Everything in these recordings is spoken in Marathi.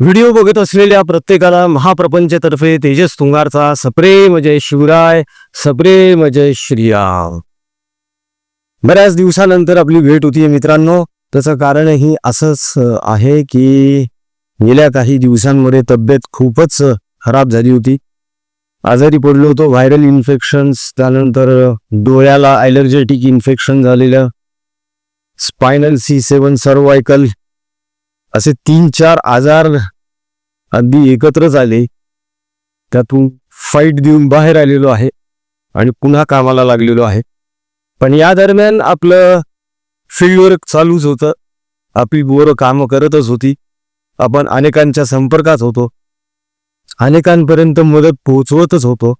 व्हिडिओ बघत असलेल्या प्रत्येकाला महाप्रपंचतर्फे तेजस तुंगारचा सप्रेम जय शिवराय सप्रेम जय श्रीराम. बऱ्याच दिवसानंतर आपली भेट होतीये मित्रांनो. त्याचं कारणही असंच आहे की गेल्या काही दिवसांमध्ये तब्येत खूपच खराब झाली होती. आजारी पडलो होतो व्हायरल इन्फेक्शन्स त्यानंतर डोळ्याला ॲलर्जेटिक इन्फेक्शन झालेलं. स्पायनल सी सेवन सर्वायकल असे तीन चार आजार अगदी एकत्रच आले त्यातून फाईट देऊन बाहेर आलेलो आहे आणि पुन्हा कामाला लागलेलो आहे. पण या दरम्यान आपलं फील्डवर्क चालूच होतं. आपली बोरं कामं करतच होती. आपण अनेकांच्या संपर्कात होतो. अनेकांपर्यंत मदत पोहोचवतच होतो.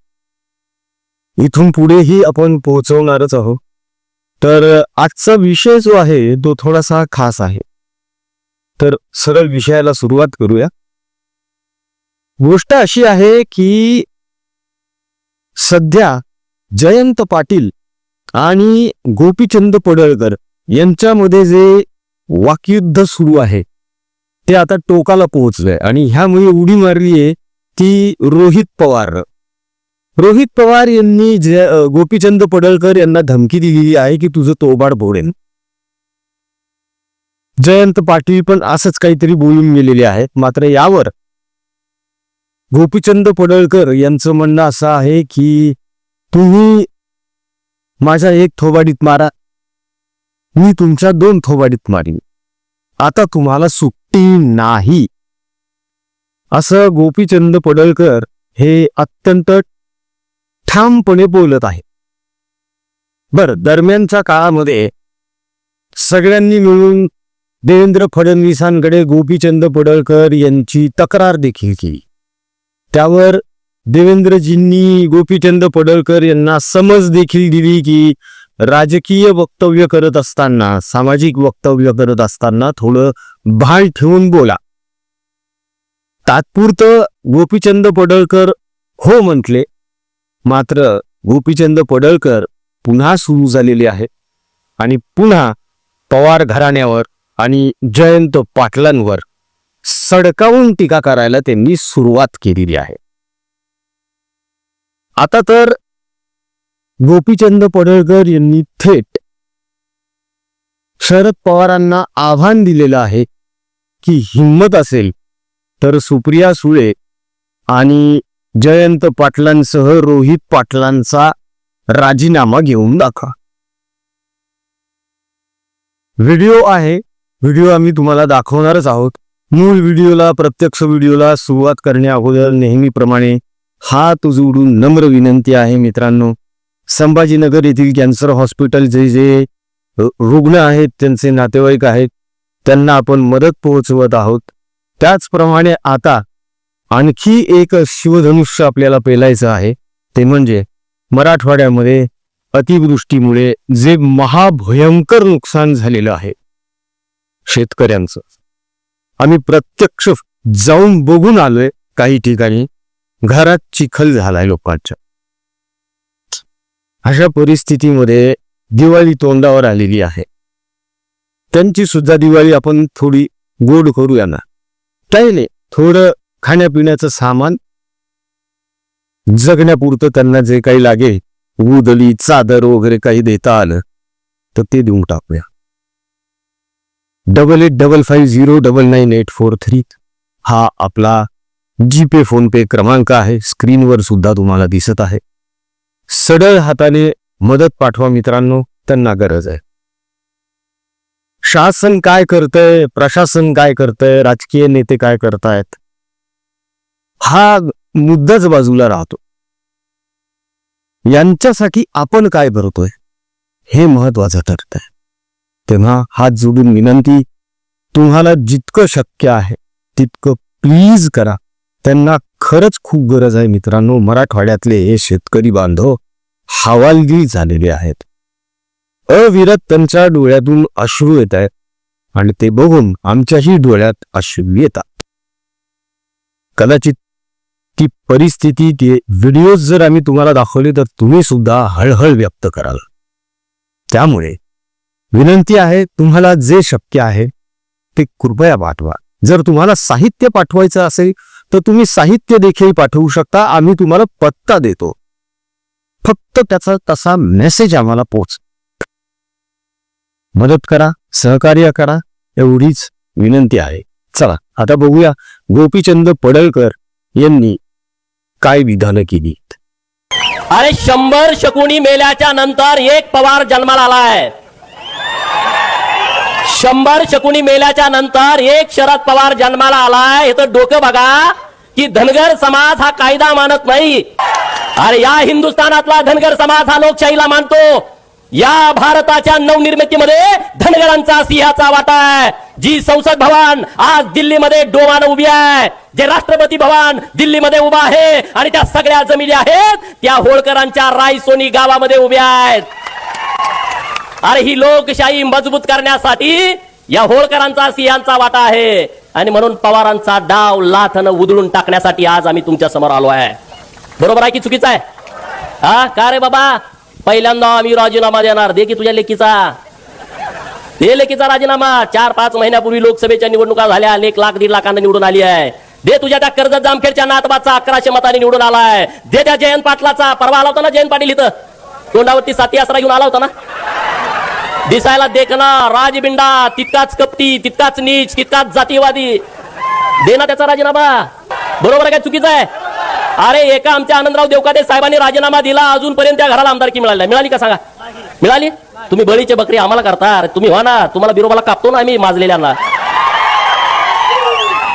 इथून पुढेही आपण पोहोचवणारच आहोत. तर आजचा विषय जो आहे तो थोडासा खास आहे. तर सरळ विषयाला सुरुवात करूया. गोष्ट अशी आहे की सध्या जयंत पाटील आणि गोपीचंद पडळकर यांच्यामध्ये जे वाकयुद्ध सुरू आहे ते आता टोकाला पोहोचलंय आणि ह्यामुळे उडी मारली आहे ती रोहित पवार. रोहित पवार यांनी जे गोपीचंद पडळकर यांना धमकी दिलेली आहे की तुझं तोबाड बोडेन जयंत पाटील पण असंच काहीतरी बोलून गेलेले आहेत. मात्र यावर गोपीचंद पडळकर यांचं म्हणणं असं आहे की तुम्ही माझ्या एक थोबाडीत मारा. मी तुमच्या दोन थोबाडीत मारीन. आता तुम्हाला सुट्टी नाही. असं गोपीचंद पडळकर हे अत्यंत ठामपणे बोलत आहे बर दरम्यानच्या काळामध्ये सगळ्यांनी मिळून देवेंद्र फडणवीसांकडे गोपीचंद पडळकर यांची तक्रार देखील केली. त्यावर देवेंद्रजींनी गोपीचंद पडळकर यांना समज देखील दिली की राजकीय वक्तव्य करत असताना सामाजिक वक्तव्य करत असताना थोडं भान ठेवून बोला. तात्पुरतं गोपीचंद पडळकर हो म्हटले. मात्र गोपीचंद पडळकर पुन्हा सुरू झालेले आहे आणि पुन्हा पवार घराण्यावर आणि जयंत पाटलांवर सडकावून टीका करायला त्यांनी सुरुवात केलेली आहे. आता तर गोपीचंद पडळकर यांनी थेट शरद पवारांना आव्हान दिलेलं आहे की हिंमत असेल तर सुप्रिया सुळे आणि जयंत पाटलांसह रोहित पाटलांचा राजीनामा घेऊन दाखवा. व्हिडिओ आहे व्हिडिओ आम्ही तुम्हाला दाखवणारच आहोत. मूळ व्हिडिओला प्रत्यक्ष व्हिडिओला सुरुवात करण्या अगोदर नेहमीप्रमाणे हात उजवडून नम्र विनंती आहे मित्रांनो. संभाजीनगर येथील कॅन्सर हॉस्पिटल जे जे रुग्ण आहेत त्यांचे नातेवाईक आहेत त्यांना आपण मदत पोहोचवत आहोत. त्याचप्रमाणे आता आणखी एक शिवधनुष्य आपल्याला पेलायचं आहे. ते म्हणजे मराठवाड्यामध्ये अतिवृष्टीमुळे जे महाभयंकर नुकसान झालेलं आहे. शेतकऱ्यांचं. आम्ही प्रत्यक्ष जाऊन बघून आलोय काही ठिकाणी. घरात चिखल झालाय लोकांच्या अशा परिस्थितीमध्ये दिवाळी तोंडावर आलेली आहे. त्यांची सुद्धा दिवाळी आपण थोडी गोड करूया ना. काही नाही थोडं खाण्यापिण्याचं सामान. जगण्यापुरतं त्यांना जे काही लागेल उदली चादर वगैरे काही देता आलं तर ते देऊन टाकूया. Double eight double five zero double nine eight four three हा आपला जीपे फोन पे क्रमांक आहे. स्क्रीनवर सुद्धा तुम्हाला दिसत आहे. सडळ हाताने मदत पाठवा मित्रांनो त्यांना गरज आहे. शासन काय करतंय प्रशासन काय करतंय राजकीय नेते काय करतायत हा मुद्दाच बाजूला राहतो. यांच्यासाठी आपण काय करतोय हे महत्वाचं ठरतंय. आहे तेव्हा हात जोडून विनंती तुम्हाला जितकं शक्य आहे तितकं प्लीज करा. त्यांना खरंच खूप गरज आहे मित्रांनो. मराठवाड्यातले हे शेतकरी बांधव हवालगिरी झालेले आहेत. अविरत त्यांच्या डोळ्यातून अश्रू येत आहेत आणि ते बघून आमच्याही डोळ्यात अश्रू येतात. कदाचित ती परिस्थिती ते व्हिडिओज जर आम्ही तुम्हाला दाखवले तर तुम्ही सुद्धा हळहळ व्यक्त कराल. त्यामुळे विनंती आहे तुम्हाला जे शक्य आहे ते कृपया पाठवा. जर तुम्हाला साहित्य पाठवायचं असेल तर तुम्ही साहित्य देखील पाठवू शकता आम्ही तुम्हाला पत्ता देतो. फक्त त्याचा तसा मेसेज आम्हाला पोच. मदत करा सहकार्य करा एवढीच विनंती आहे. चला आता बघूया गोपीचंद पडळकर यांनी काय विधानं केली. अरे शंभर शकुनी मेल्याच्या नंतर एक पवार जन्माला आलाय. शंभर शकुनी मेल्याच्या नंतर एक शरद पवार जन्माला आलाय. हे तर डोकं बघा की धनगर समाज हा कायदा मानत नाही. अरे या हिंदुस्थानातला धनगर समाज हा लोकशाहीला मानतो. या भारताच्या नवनिर्मितीमध्ये धनगरांचा सिंहाचा वाटा आहे. जी संसद भवन आज दिल्लीमध्ये डोमानं उभी आहे. जे राष्ट्रपती भवन दिल्लीमध्ये उभा आहे आणि त्या सगळ्या जमिनी आहेत त्या होळकरांच्या रायसोनी गावामध्ये उभ्या आहेत. अरे ही लोकशाही मजबूत करण्यासाठी या होळकरांचा सियांचा वाटा आहे. आणि म्हणून पवारांचा डाव लाथन उधळून टाकण्यासाठी आज आम्ही तुमच्यासमोर आलो आहे. बरोबर आहे की चुकीचा आहे? हा? का रे बाबा? पहिल्यांदा आम्ही राजीनामा देणार. दे की तुझ्या लेकीचा. दे लेकीचा राजीनामा. चार पाच महिन्यापूर्वी लोकसभेच्या निवडणुका झाल्या. एक लाख दीड लाखांना निवडून आली आहे. दे तुझ्या त्या कर्जत जामखेडच्या नातबाचा. अकराशे मताने निवडून आलाय. दे त्या जयंत पाटलाचा. परवा आला होता ना जयंत पाटील इथं? तोंडावरती साती आसरा घेऊन आला होता ना? दिसायला देखना राजबिंडा तितकाच कपटी तितकाच नीच तितकाच जातीवादी. देना त्याचा राजीनामा. बरोबर काय चुकीचं आहे. अरे एका आमच्या आनंदराव देवकाते साहेबांनी राजीनामा दिला अजूनपर्यंत त्या घराला आमदारकी मिळाली मिळाली का सांगा? मिळाली? तुम्ही बळीचे बकरी आम्हाला करता. अरे तुम्ही व्हा ना. तुम्हाला बिरोबाला कापतो ना आम्ही माजलेल्यांना.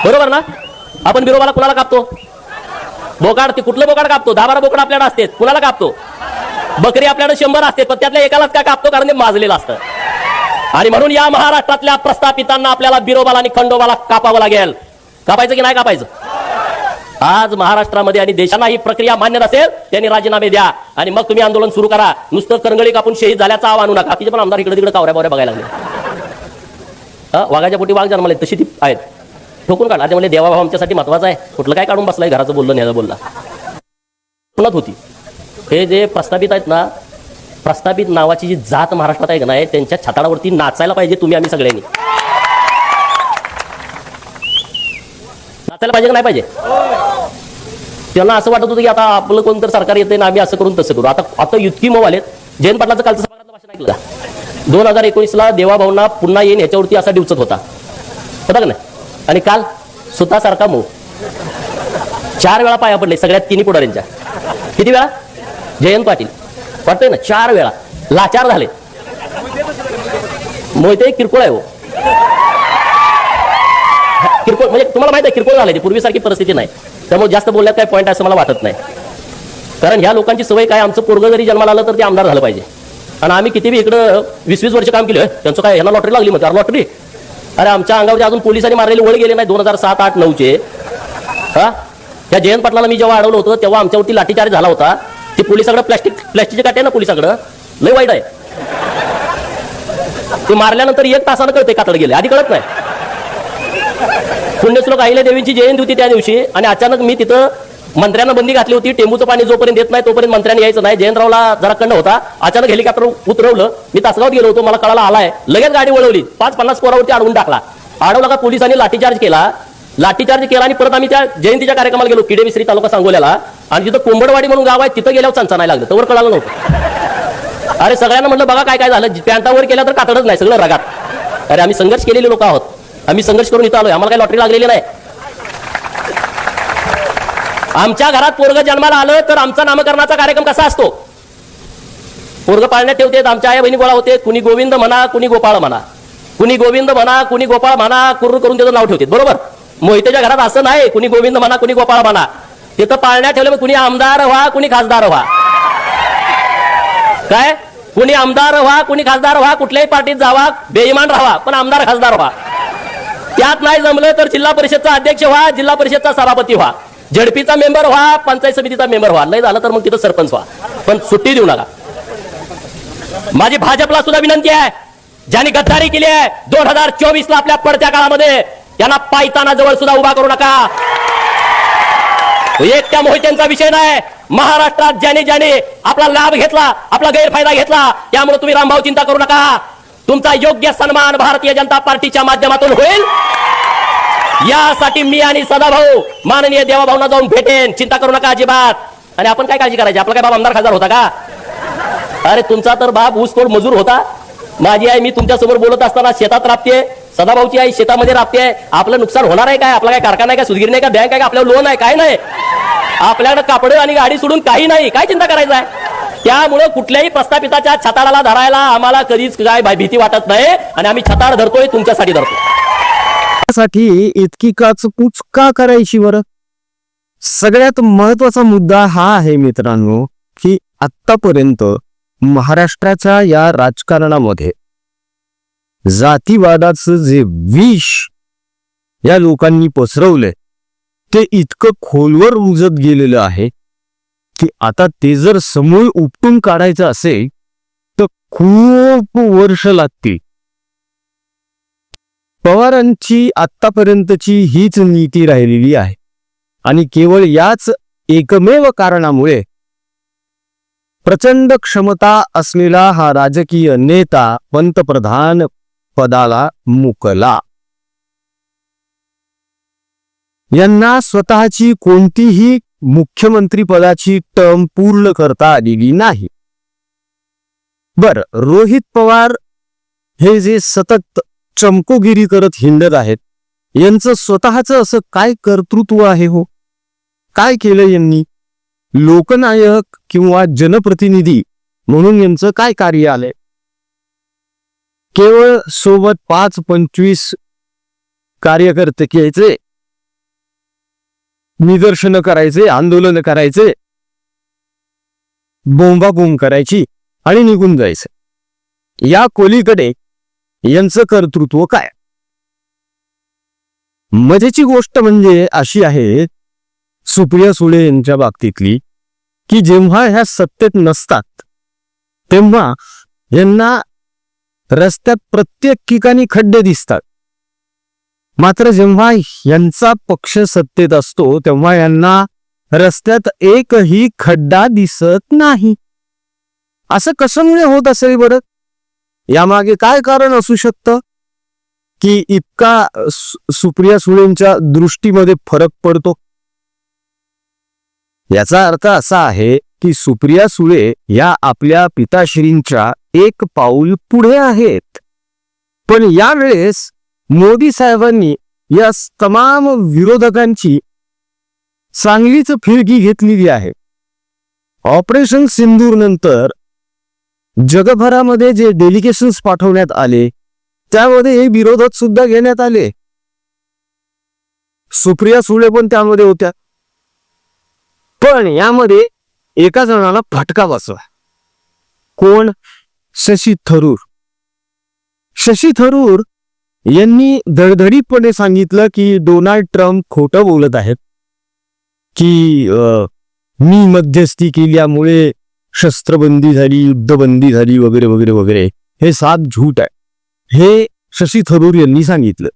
बरोबर ना? आपण बिरोबाला कुणाला कापतो? बोकाड ते कुठलं बोकाड कापतो? दहा बारा बोकड आपल्याला असते कुणाला कापतो? बकरी आपल्याकडे शंभर असते पण त्यातल्या एकालाच काय कापतो कारण ते माजलेलं असतं. आणि म्हणून या महाराष्ट्रातल्या प्रस्थापितांना आपल्याला बिरोबाला आणि खंडोबाला कापावं लागेल. कापायचं की नाही कापायचं? आज महाराष्ट्रामध्ये आणि देशांना ही प्रक्रिया मान्य नसेल त्यांनी राजीनामे द्या. आणि मग तुम्ही आंदोलन सुरू करा. नुसतं करंगळी कापून शहीद झाल्याचा आव आणू नका. तिचे पण आमदार इकडे तिकडे कावऱ्या बावऱ्या बघायला लागले. वाघाच्या पोटी वाघ जन्मले तशी ती आहेत. ठोकून काढला आता म्हणजे देवाभाव आमच्यासाठी महत्त्वाचा आहे. कुठलं काय काढून बसलाय? घराचं बोललं न्याचं बोलला. पुन्हा होती. हे जे प्रस्थापित आहेत ना प्रस्थापित नावाची जी जात महाराष्ट्रात आहे का नाही त्यांच्या छताडावरती नाचायला पाहिजे तुम्ही आम्ही सगळ्यांनी. नाचायला पाहिजे का नाही पाहिजे? त्यांना असं वाटत होतं की आता आपलं कोणतं सरकार येते ना आम्ही असं करून तसं करू. आता आता इतकी मऊ आलेत. जयंत पाटलाचं कालचं समाजातलं भाषण ऐकलं का? दोन हजार एकोणीसला देवाभावना पुन्हा येईन ह्याच्यावरती असा डिवचत होता. होता का नाही? आणि काल स्वतःसारखा मऊ. चार वेळा पाया पडले सगळ्यात तिन्ही पुढाऱ्यांच्या. किती वेळा? जयंत पाटील. वाटतंय ना चार वेळा. लाचार झाले. मोहिते किरकोळ आहे हो. किरकोळ म्हणजे तुम्हाला माहिती आहे किरकोळ झाले ते. पूर्वीसारखी परिस्थिती नाही. त्यामुळे जास्त बोलण्यात काय पॉईंट असं मला वाटत नाही. कारण ह्या लोकांची सवय काय आमचं पोरगं जरी जन्माला आलं तर ते आमदार झालं पाहिजे. आणि आम्ही किती बी इकडं वीस वीस वर्ष काम केलं त्यांचं काय ह्याला लॉटरी लागली मग लॉटरी अरे आमच्या अंगावरती अजून पोलिसांनी मारलेले वळ गेले नाही दोन हजार सात आठ नऊचे. हा? त्या जयंत पाटलाला मी जेव्हा अडवलं होतं तेव्हा आमच्यावरती लाठीचार्ज झाला होता. ते पोलिसाकडे प्लास्टिक प्लॅस्टिकचे काटे ना पोलिसाकडं? लय वाईट आहे. ते मारल्यानंतर एक तासानं कळते कातड गेले. आधी कळत नाही. पुण्यश्लोक अहिल्या देवींची जयंती होती त्या दिवशी आणि अचानक मी तिथं मंत्र्यांना बंदी घातली होती टेंबूचं पाणी जोपर्यंत येत नाही तोपर्यंत मंत्र्यांनी यायचं नाही. जयंतरावला जरा कंड होता. अचानक हेलिकॉप्टर उतरवलं. मी तासगावात गेलो होतो मला कळाला आलाय. लगेच गाडी वळवली. पाच पन्नास पोरावरती अडवून टाकला. अडवला का पोलिसांनी लाठीचार्ज केला. लाठीचार्ज केला आणि परत आम्ही त्या जयंतीच्या कार्यक्रमाला गेलो किडे मिश्री तालुका सांगोल्याला. आणि तिथं कोंबडवाडी म्हणून गाव आहे तिथं गेल्यावर चंचा नाही लागलं. तवर कळालं नव्हतं. अरे सगळ्यांना म्हटलं बघा काय काय झालं. पॅन्टावर केलं तर कातडच नाही सगळं रगात. अरे आम्ही संघर्ष केलेले लोक आहोत. आम्ही संघर्ष करून इथं आलोय. आम्हाला काही लॉटरी लागलेली नाही. आमच्या घरात पोरग जन्माला आलं तर आमचा नामकरणाचा कार्यक्रम कसा असतो? पोरग पाळण्यात ठेवते आमच्या आई बहिणी गोळा होते. कुणी गोविंद म्हणा कुणी गोपाळ म्हणा. कुणी गोविंद म्हणा कुणी गोपाळ म्हणा कुर्र करून त्याचं नाव ठेवते. बरोबर? मोहितेच्या घरात असं नाही. कुणी गोविंद म्हणा कुणी गोपाळ म्हणा. तिथं पाळण्यात ठेवलं मग कुणी आमदार व्हा कुणी खासदार व्हा. काय? कुणी आमदार व्हा कुणी खासदार व्हा कुठल्याही पार्टीत जावा बेईमान राहा पण आमदार खासदार व्हा. त्यात नाही जमलं तर जिल्हा परिषदचा अध्यक्ष व्हा जिल्हा परिषदचा सभापती व्हा. झडपीचा मेंबर व्हा पंचायत समितीचा मेंबर व्हा. नाही झालं तर मग तिथं सरपंच व्हा. पण सुट्टी देऊ नका. माझी भाजपला सुद्धा विनंती आहे. ज्यांनी गद्दारी केली आहे दोन हजार चोवीस ला आपल्या पडत्या काळामध्ये त्यांना पायताना जवळ सुद्धा उभा करू नका. एक त्या मोहित्यांचा विषय नाही. महाराष्ट्रात ज्याने ज्याने आपला लाभ घेतला आपला गैरफायदा घेतला त्यामुळे तुम्ही रामभाऊ चिंता करू नका. तुमचा योग्य सन्मान भारतीय जनता पार्टीच्या माध्यमातून होईल. यासाठी मी आणि सदाभाऊ माननीय देवाभाऊना जाऊन भेटेन. चिंता करू नका अजिबात. आणि आपण काय काळजी करायची? आपला काय बाब आमदार खासदार होता का? अरे तुमचा तर बाप ऊसतोड मजूर होता. माझी आई मी तुमच्यासमोर बोलत असताना शेतात राबते सदाभाऊची आई शेतामध्ये राबते आपलं नुकसान होणार आहे काय? आपला काय कारखाना आहे का? सुधगिरी नाही का? बँक आहे का? आपल्याला लोन आहे? काय नाही. आपल्याकडे कापड आणि गाडी सोडून काही नाही. काय चिंता करायचं आहे? त्यामुळे कुठल्याही प्रस्थापिताच्या छताडाला धरायला आम्हाला कधीच काय भीती वाटत नाही. आणि आम्ही छताड धरतोय तुमच्यासाठी धरतो साठी इतकी काचकूच का करायची बरं? सगळ्यात महत्त्वाचा मुद्दा हा आहे मित्रांनो की आतापर्यंत महाराष्ट्राच्या या राजकारणामध्ये जातीवादाचं जे विष या लोकांनी पसरवलंय ते इतकं खोलवर रुजत गेलेलं आहे की आता ते जर समूळ उपटून काढायचं असेल तर खूप वर्ष लागतील. पवारांची आतापर्यंतची हीच नीती राहिलेली आहे आणि केवळ याच एकमेव कारणामुळे प्रचंड क्षमता असलेला हा राजकीय नेता पंतप्रधान पदाला मुकला. यांना स्वतःची कोणतीही मुख्यमंत्री पदाची टर्म पूर्ण करता आलेली नाही. बर रोहित पवार हे जे सतत चमकोगिरी करत हिंडत आहेत यांचं स्वतःचं असं काय कर्तृत्व आहे हो? काय केलं यांनी? लोकनायक किंवा जनप्रतिनिधी म्हणून यांचं काय कार्य आलंय केवळ सोबत पाच पंचवीस कार्यकर्ते घ्यायचे निदर्शनं करायचे आंदोलन करायचे बोंबाबोंब करायची आणि निघून जायचं. या कोलीकडे यांचं कर्तृत्व काय? मजेची गोष्ट म्हणजे अशी आहे सुप्रिया सुळे यांच्या बाबतीतली की जेव्हा ह्या सत्तेत नसतात तेव्हा यांना रस्त्यात प्रत्येक ठिकाणी खड्डे दिसतात. मात्र जेव्हा यांचा पक्ष सत्तेत असतो तेव्हा यांना रस्त्यात एकही खड्डा दिसत नाही. असं कशामुळे होत असेल बरं? यामागे काय कारण असू शकतं? की इतका सुप्रिया सुळेंच्या दृष्टीमध्ये फरक पडतो? याचा अर्थ असा आहे की सुप्रिया सुळे या आपल्या पिताश्रींच्या एक पाऊल पुढे आहेत. पण यावेळेस मोदी साहेबांनी या तमाम विरोधकांची चांगलीच फिरकी घेतलेली आहे. ऑपरेशन सिंदूर नंतर जगभरामध्ये जे डेलिगेशन्स पाठवण्यात आले त्यामध्ये हे विरोधक सुद्धा घेण्यात आले. सुप्रिया सुळे पण त्यामध्ये होत्या. पण यामध्ये एका जणाला फटका बसला कोण? शशी थरूर. शशी थरूर यांनी धडधडीतपणे सांगितलं की डोनाल्ड ट्रम्प खोटं बोलत आहेत. की अं, मी मध्यस्थी केल्यामुळे शस्त्रबंदी झाली युद्धबंदी झाली वगैरे वगैरे वगैरे. हे सात झूट आहे. हे शशी थरूर यांनी सांगितलं.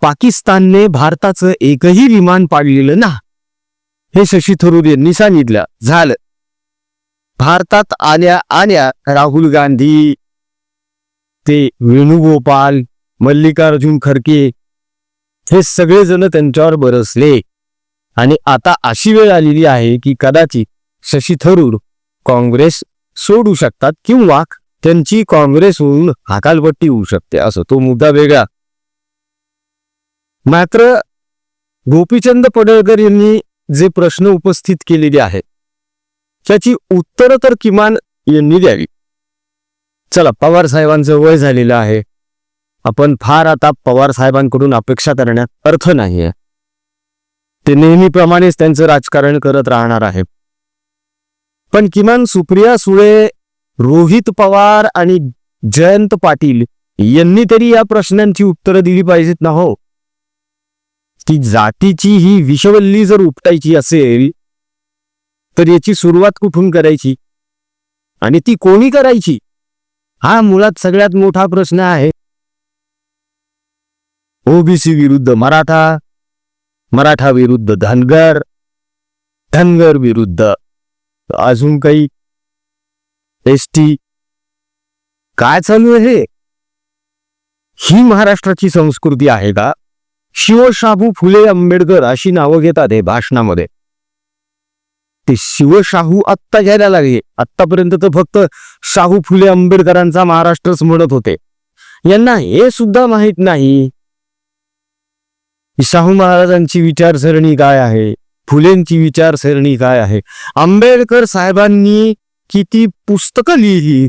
पाकिस्तानने भारताचं एकही विमान पाडलेलं ना हे शशी थरूर यांनी सांगितलं. झालं. भारतात आल्या आल्या राहुल गांधी ते वेणुगोपाल मल्लिकार्जुन खरके हे सगळेजण त्यांच्यावर बरसले. आणि आता अशी वेळ आलेली आहे की कदाचित शशी थरूर काँग्रेस सोडू शकतात किंवा त्यांची काँग्रेसहून हाकालपट्टी होऊ शकते असं तो मुद्दा वेगळा. मात्र गोपीचंद पडळकर यांनी जे प्रश्न उपस्थित केलेले आहेत. त्याची उत्तरं तर किमान यांनी द्यावी. चला पवार साहेबांचं वय झालेलं आहे. आपण फार आता पवार साहेबांकडून अपेक्षा करण्यात अर्थ नाहीये ते नेहमीप्रमाणेच त्यांचं राजकारण करत राहणार आहे. पण किमान सुप्रिया सुळे रोहित पवार आणि जयंत पाटील यांनी तरी या प्रश्नांची उत्तरं दिली पाहिजेत ना हो? की जातीची ही विषवल्ली जर उपटायची असेल तर याची सुरुवात कुठून करायची? आणि ती कोणी करायची? हा मुळात सगळ्यात मोठा प्रश्न आहे. ओबीसी विरुद्ध मराठा मराठा विरुद्ध धनगर धनगर विरुद्ध अजून काही एस टी काय चालू आहे? ही महाराष्ट्राची संस्कृती आहे का? शिवशाहू फुले आंबेडकर अशी नावं घेतात हे भाषणामध्ये. ते शिवशाहू आत्ता घ्यायला लागले. आत्तापर्यंत तर फक्त शाहू फुले आंबेडकरांचा महाराष्ट्रच म्हणत होते. यांना हे सुद्धा माहीत नाही. शाहू महाराजांची विचारसरणी काय आहे? फुलेंची विचारसरणी काय आहे? आंबेडकर साहेबांनी किती पुस्तकं लिहिली?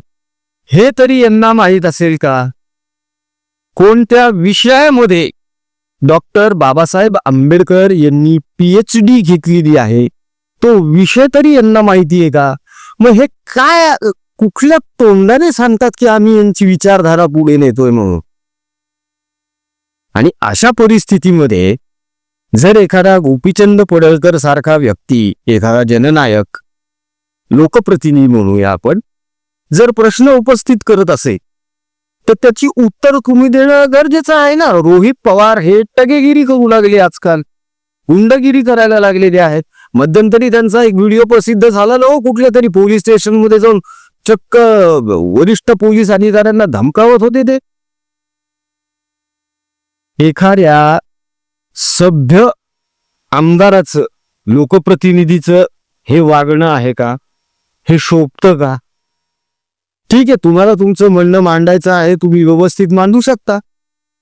हे तरी यांना माहीत असेल का? कोणत्या विषयामध्ये डॉक्टर बाबासाहेब आंबेडकर यांनी पीएच डी घेतलेली आहे. तो विषय तरी यांना माहिती आहे का? मग हे काय कुठल्या तोंडाने सांगतात की आम्ही यांची विचारधारा पुढे नेतोय म्हणून? आणि अशा परिस्थितीमध्ये जर एखादा गोपीचंद पडळकर सारखा व्यक्ती एखादा जननायक लोकप्रतिनिधी म्हणूया आपण जर प्रश्न उपस्थित करत असेल तर त्याची उत्तर तुम्ही देणं गरजेचं आहे ना. रोहित पवार हे टगेगिरी करू लागले आजकाल. गुंडगिरी करायला लागलेले आहेत. मध्यंतरी त्यांचा एक व्हिडिओ प्रसिद्ध झाला ना हो, कुठल्या तरी पोलीस स्टेशनमध्ये जाऊन. चक्क वरिष्ठ पोलीस अधिकाऱ्यांना धमकावत होते ते. एखाद्या सभ्य आमदाराचं लोकप्रतिनिधीचं हे वागणं आहे का? हे शोभतं का? ठीक आहे तुम्हाला तुमचं म्हणणं मांडायचं आहे तुम्ही व्यवस्थित मांडू शकता.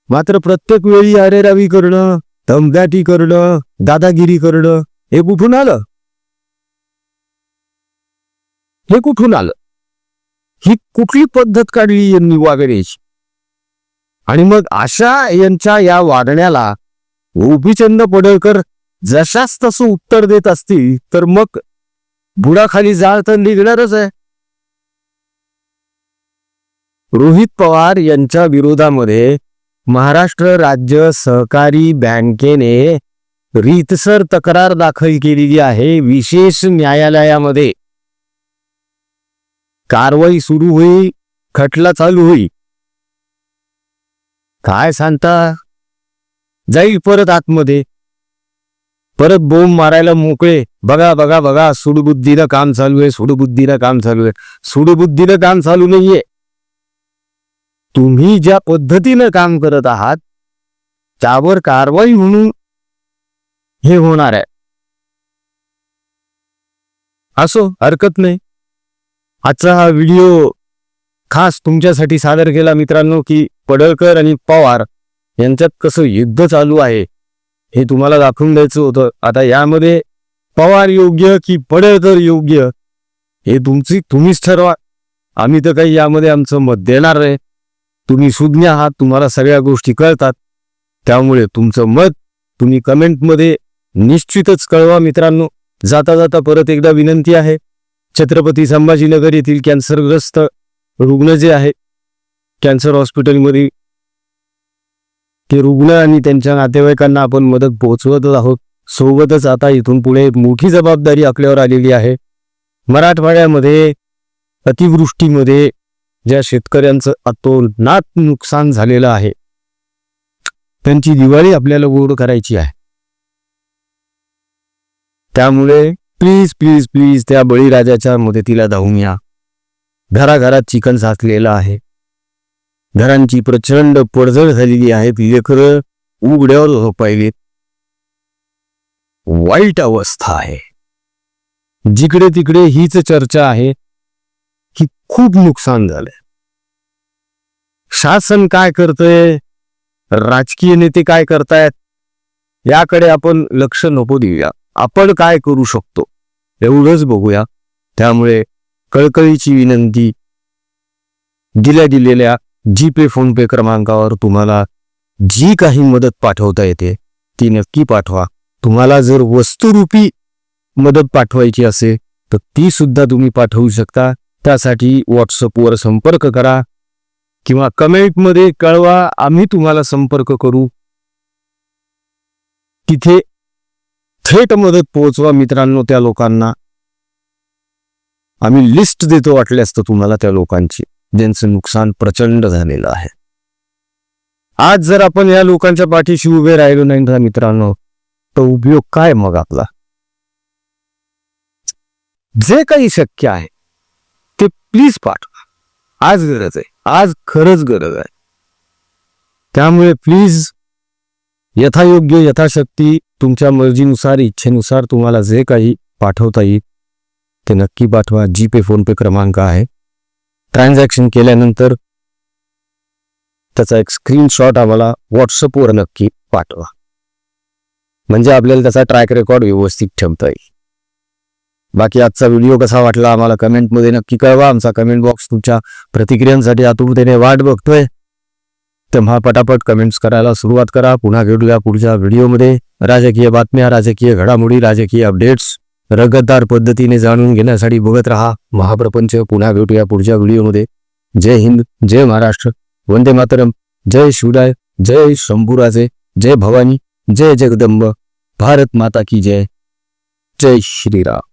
मात्र प्रत्येक वेळी अरेरावी करणं धमदाटी करणं दादागिरी करणं हे कुठून आलं? हे कुठून आलं? ही कुठली पद्धत काढली यांनी वागण्याची आणि मग अशा यांच्या या वागण्याला गोपीचंद पडळकर जशाच तसं उत्तर देत असतील तर मग बुडाखाली जाळ तर निघणारच आहे. रोहित पवार यांच्या विरोधामध्ये महाराष्ट्र राज्य सहकारी बँकेने रीतसर तक्रार दाखल केलेली आहे विशेष न्यायालयामध्ये. कारवाई सुरू होईल खटला चालू होईल. काय सांगता? जाईल परत आतमध्ये. परत बोंब मारायला मोकळे. बघा बघा बघा सुडबुद्धीनं काम चालू आहे सुडबुद्धीनं काम चालू आहे. सुडबुद्धीनं काम चालू नाहीये. तुम्ही ज्या पद्धतीनं काम करत आहात त्यावर कारवाई म्हणून हे होणार आहे. असो हरकत नाही. आजचा हा व्हिडिओ खास तुमच्यासाठी सादर केला मित्रांनो की पडळकर आणि पवार यांच्यात कसं युद्ध चालू आहे हे तुम्हाला दाखवून द्यायचं होतं. आता यामध्ये पवार योग्य की पडळकर योग्य हे तुमची तुम्हीच ठरवा. आम्ही तर काही यामध्ये आमचं मत देणार नाही. तुम्ही सुज्ञ आहात तुम्हाला सगळ्या गोष्टी कळतात. त्यामुळे तुमचं मत तुम्ही कमेंटमध्ये निश्चितच कळवा मित्रांनो. जाता जाता परत एकदा विनंती आहे छत्रपती संभाजीनगर येथील कॅन्सरग्रस्त रुग्ण जे आहे कॅन्सर हॉस्पिटलमध्ये ते रुग्ण आणि त्यांच्या नातेवाईकांना आपण मदत पोहोचवतच आहोत. सोबतच आता इथून पुढे मोठी जबाबदारी आपल्यावर आलेली आहे. मराठवाड्यामध्ये अतिवृष्टीमध्ये ज्या शेतकऱ्यांचं अतोनात नुकसान झालेलं आहे त्यांची दिवाळी आपल्याला गोड करायची आहे. त्यामुळे प्लीज प्लीज प्लीज त्या बळीराजाच्या मदतीला धावून या. घराघरात चिकन साचलेलं आहे. घरांची प्रचंड पडझड झालेली आहेत लेकरं उघड्यावर झोपायलेत. वाईट अवस्था आहे. जिकडे तिकडे हीच चर्चा आहे. खूप नुकसान झालंय. शासन काय करतंय? राजकीय नेते काय करतायत? याकडे आपण लक्ष नको देऊया. आपण काय करू शकतो? एवढंच बघूया. त्यामुळे कळकळीची विनंती दिल्या दिलेल्या जी पे फोन पे क्रमांकावर तुम्हाला जी काही मदत पाठवता येते ती नक्की पाठवा. तुम्हाला जर वस्तुरूपी मदत पाठवायची असेल तर ती सुद्धा तुम्ही पाठवू शकता. त्यासाठी व्हॉट्सअपवर संपर्क करा किंवा कमेंटमध्ये कळवा आम्ही तुम्हाला संपर्क करू. तिथे थेट मदत पोहोचवा मित्रांनो त्या लोकांना. आम्ही लिस्ट देतो वाटल्यास तर तुम्हाला त्या लोकांची ज्यांचं नुकसान प्रचंड झालेलं आहे. आज जर आपण या लोकांच्या पाठीशी उभे राहिलो नाही ना मित्रांनो तर उपयोग काय मग आपला? जे काही शक्य आहे ते प्लीज पाठवा. आज गरज आहे. आज खरंच गरज आहे. त्यामुळे प्लीज यथायोग्य यथाशक्ती तुमच्या मर्जीनुसार इच्छेनुसार तुम्हाला जे काही पाठवता येईल ते नक्की पाठवा. जी पे फोनपे क्रमांक आहे. ट्रान्झॅक्शन केल्यानंतर त्याचा एक स्क्रीनशॉट आम्हाला व्हॉट्सअपवर नक्की पाठवा. म्हणजे आपल्याला त्याचा ट्रॅक रेकॉर्ड व्यवस्थित ठेवता येईल. बाकी आजचा व्हिडिओ कसा वाटला आम्हाला कमेंटमध्ये नक्की कळवा. आमचा कमेंट बॉक्स तुमच्या प्रतिक्रियांसाठी आतुरतेने वाट बघतोय. तेव्हा पटापट कमेंट्स करायला सुरुवात करा. पुन्हा भेटूया पुढच्या व्हिडिओमध्ये. राजकीय बातम्या राजकीय घडामोडी राजकीय अपडेट्स रगतदार पद्धतीने जाणून घेण्यासाठी बघत राहा. महाप्रपंच पुन्हा भेटूया पुढच्या व्हिडिओमध्ये. जय हिंद जय महाराष्ट्र. वंदे मातरम. जय शिवराय जय शंभूराजे जय भवानी जय जगदंब. भारत माता की जय. जय श्रीराम.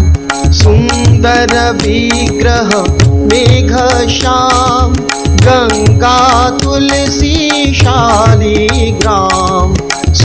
सुन्दर विग्रह मेघ श्याम गङ्गा तुलसी शालिग्राम